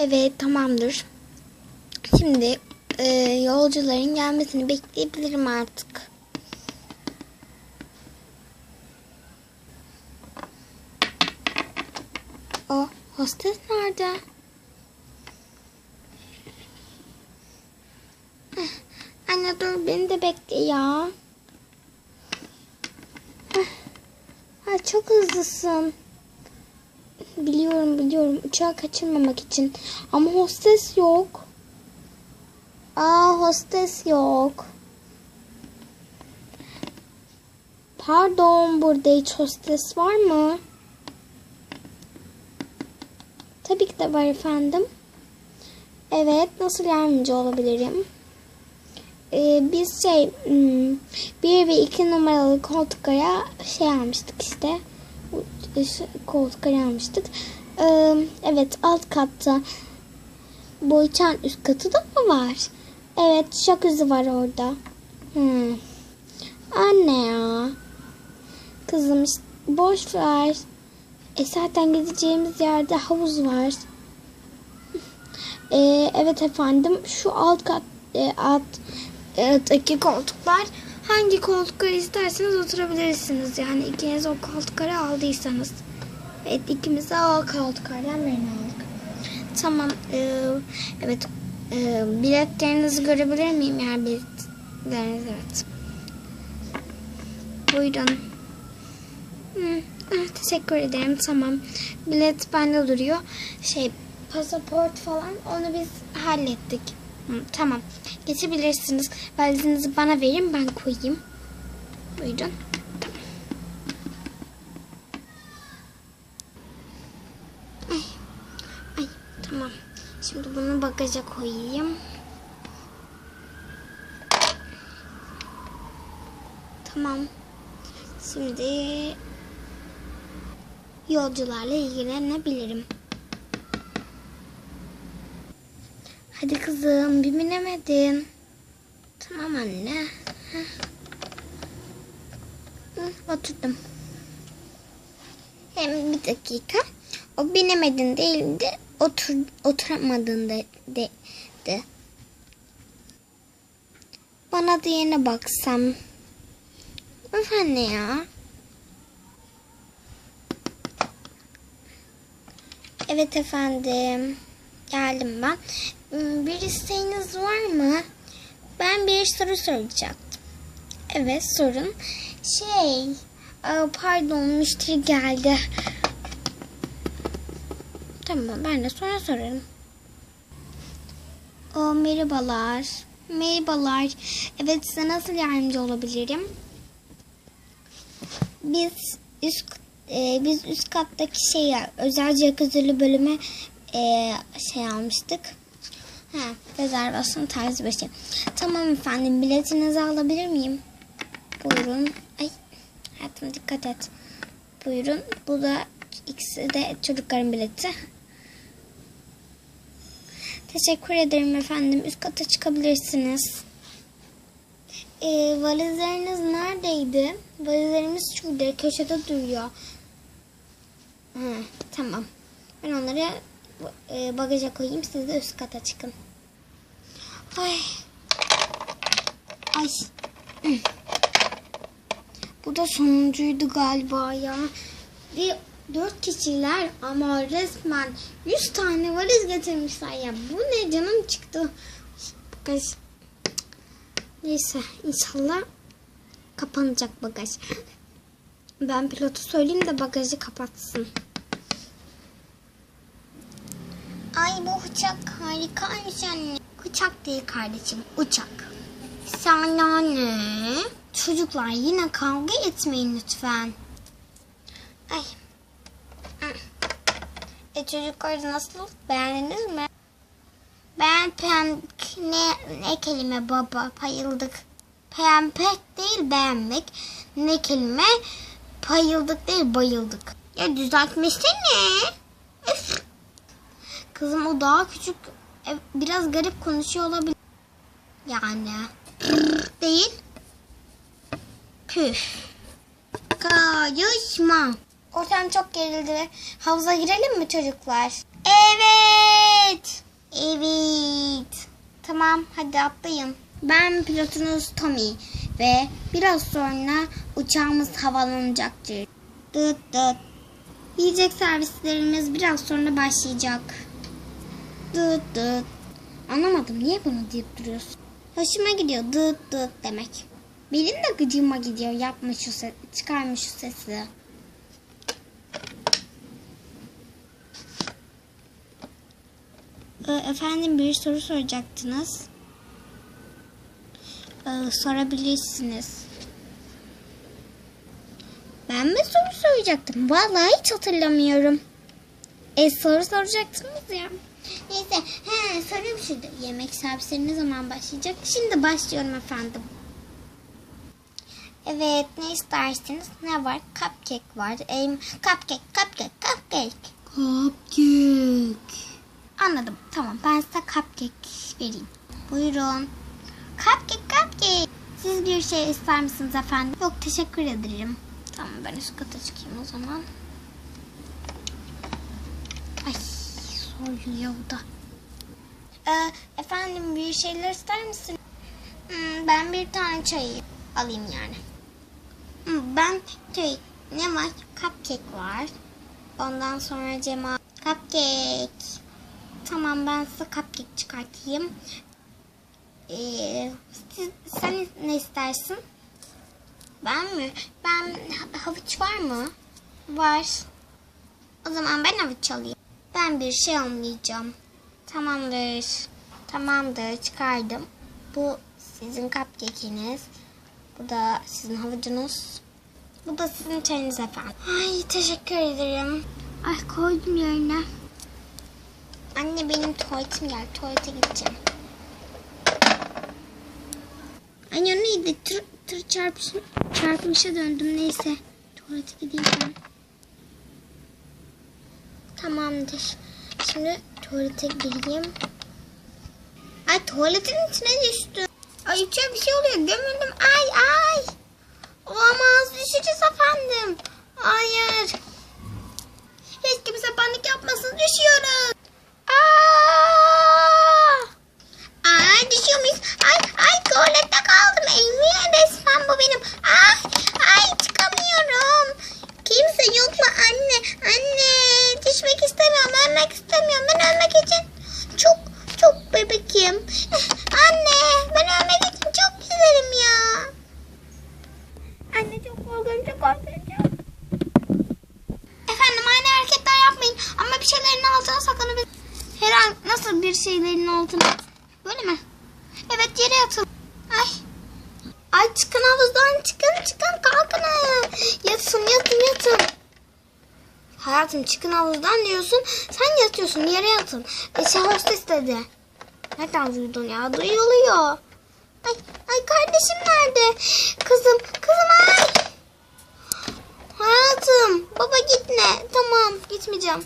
Evet tamamdır. Şimdi e, yolcuların gelmesini bekleyebilirim artık. O hostes nerede? Heh, Anne dur beni de bekle ya. Heh. Ha, çok hızlısın. Biliyorum biliyorum uçağı kaçırmamak için. Ama hostes yok. Aa hostes yok. Pardon burada hiç hostes var mı? Tabii ki de var efendim. Evet nasıl yardımcı olabilirim? Ee, biz şey hmm, bir ve iki numaralı koltuklara şey almıştık işte koltukları almıştık. Ee, evet alt katta bu uçağın üst katı da mı var? Evet jacuzzi var orada. Hmm. Anne ya. Kızım işte boş ver. E zaten gideceğimiz yerde havuz var. E, evet efendim şu alt kat e, alt alttaki koltuklar hangi koltukları isterseniz oturabilirsiniz. Yani ikiniz o koltukları aldıysanız. Evet ikimiz de o koltuklardan birini aldık. Tamam. e, evet. E, biletlerinizi görebilir miyim? Yani biletleriniz evet. Buyurun. Hı, teşekkür ederim. Tamam. Bilet bende duruyor. Şey pasaport falan onu biz hallettik. Tamam. Geçebilirsiniz. Valizinizi bana verin ben koyayım. Buyurun. Tamam. Şimdi bunu bagaja koyayım. Tamam. Şimdi yolcularla ilgilenebilirim. Hadi kızım bir binemedin. Tamam anne. Heh. Hı, oturdum. Hem bir dakika. O binemedin değildi. Otur, oturamadın de, de, de. Bana diyene baksam. Öf ya. Evet efendim. Geldim ben. Hmm, Bir isteğiniz var mı? Ben bir soru soracaktım. Evet sorun. Şey, e, pardon müşteri geldi. Tamam ben de sonra sorarım. O merhabalar. Merhabalar. Evet size nasıl yardımcı olabilirim? Biz üst e, biz üst kattaki şeye özel jacuzzi'li bölüme e, şey almıştık. Ha, rezervasyon tarzı bir şey. Tamam efendim biletinizi alabilir miyim? Buyurun. Ay hayatım dikkat et. Buyurun. Bu da ikisi de çocukların bileti. Teşekkür ederim efendim. Üst kata çıkabilirsiniz. Ee, valizleriniz neredeydi? Valizlerimiz şurada köşede duruyor. Ha, tamam. Ben onları e, bagaja koyayım. Siz de üst kata çıkın. Ay. Ay. Bu da sonuncuydu galiba ya. Ve dört kişiler ama resmen yüz tane valiz getirmişler ya. Bu ne canım çıktı. Bagaj. Neyse inşallah kapanacak bagaj. Ben pilotu söyleyeyim de bagajı kapatsın. Ay bu uçak harikaymış anne. Uçak değil kardeşim uçak. Sana ne? Çocuklar yine kavga etmeyin lütfen. Ay. E çocuklar nasıl? Beğendiniz mi? Ben pembe ne, ne kelime baba bayıldık. Pempek değil beğenmek. Ne kelime bayıldık değil bayıldık. Ya düzeltmesene. Üf. Kızım o daha küçük. e, Biraz garip konuşuyor olabilir. Yani. Değil. Püf. Karışma. Ortam çok gerildi. Havuza girelim mi çocuklar? Evet. Hadi atlayın. Ben pilotunuz Tommy ve biraz sonra uçağımız havalanacaktır. Dıt dıt. Yiyecek servislerimiz biraz sonra başlayacak. Dıt dıt. Anlamadım niye bunu deyip duruyorsun? Hoşuma gidiyor dıt dıt demek. Benim de gıcıma gidiyor yapma şu ses, çıkarma şu sesi. Ee, Efendim bir soru soracaktınız. Ee, sorabilirsiniz. Ben mi soru soracaktım? Vallahi hiç hatırlamıyorum. E soru soracaktınız ya. Neyse, he, sorum şuydu. Yemek servisleri ne zaman başlayacak? Şimdi başlıyorum efendim. Evet, ne istersiniz? Ne var? Cupcake var. Em, cupcake, cupcake, cupcake. Cupcake. Anladım. Tamam, ben size cupcake vereyim. Buyurun. Cupcake, cupcake. Siz bir şey ister misiniz efendim? Yok, teşekkür ederim. Tamam, ben üst kata çıkayım o zaman. Ay, soyuluyor bu da. Ee, efendim bir şeyler ister misin? Hmm, ben bir tane çay alayım yani. Hmm, ben şey ne var? Cupcake var. Ondan sonra Cema cupcake. Tamam ben size cupcake çıkartayım. Ee, sen ne istersin? Ben mi? Ben ha- havuç var mı? Var. O zaman ben havuç alayım. Ben bir şey almayacağım. Tamamdır. Tamamdır. Çıkardım. Bu sizin cupcake'iniz. Bu da sizin havucunuz. Bu da sizin çayınız efendim. Ay teşekkür ederim. Ay koydum yerine. Anne benim tuvaletim geldi. Tuvalete gideceğim. Ay neydi? Tır, tır çarpış, çarpmışa döndüm. Neyse. Tuvalete gideyim ben. Tamamdır. Şimdi tuvalete gireyim. Ay tuvaletin içine düştüm. Ay içine bir şey oluyor. Gömüldüm. Ay ay. Olamaz. Düşeceğiz efendim. Hayır. Hiç kimse panik yapmasın. Düşüyoruz. Aa! Ay düşüyor muyuz? Ay ay tuvalette kaldım. Eğmiyor resmen bu benim. Ay ay çıkamıyorum. Kimse yok mu anne? Anne düşmek istemiyorum. Ölmek istemiyorum. Ben ölmek için çok bebekim. Anne ben ölmek için çok güzelim ya. Anne çok korkunç çok korkunç. Efendim aynı hareketler yapmayın. Ama bir şeylerin altına saklanabilir. Her an nasıl bir şeylerin altına? Böyle mi? Evet yere yatın. Ay. Ay çıkın havuzdan çıkın çıkın kalkın. Yatın yatın yatın. Hayatım çıkın havuzdan diyorsun. Sen yatıyorsun yere yatın. E, şey hostes dedi. Nereden duydun ya? Duyuluyor. Ay, ay kardeşim nerede? Kızım, kızım ay. Hayatım, baba gitme. Tamam, gitmeyeceğim.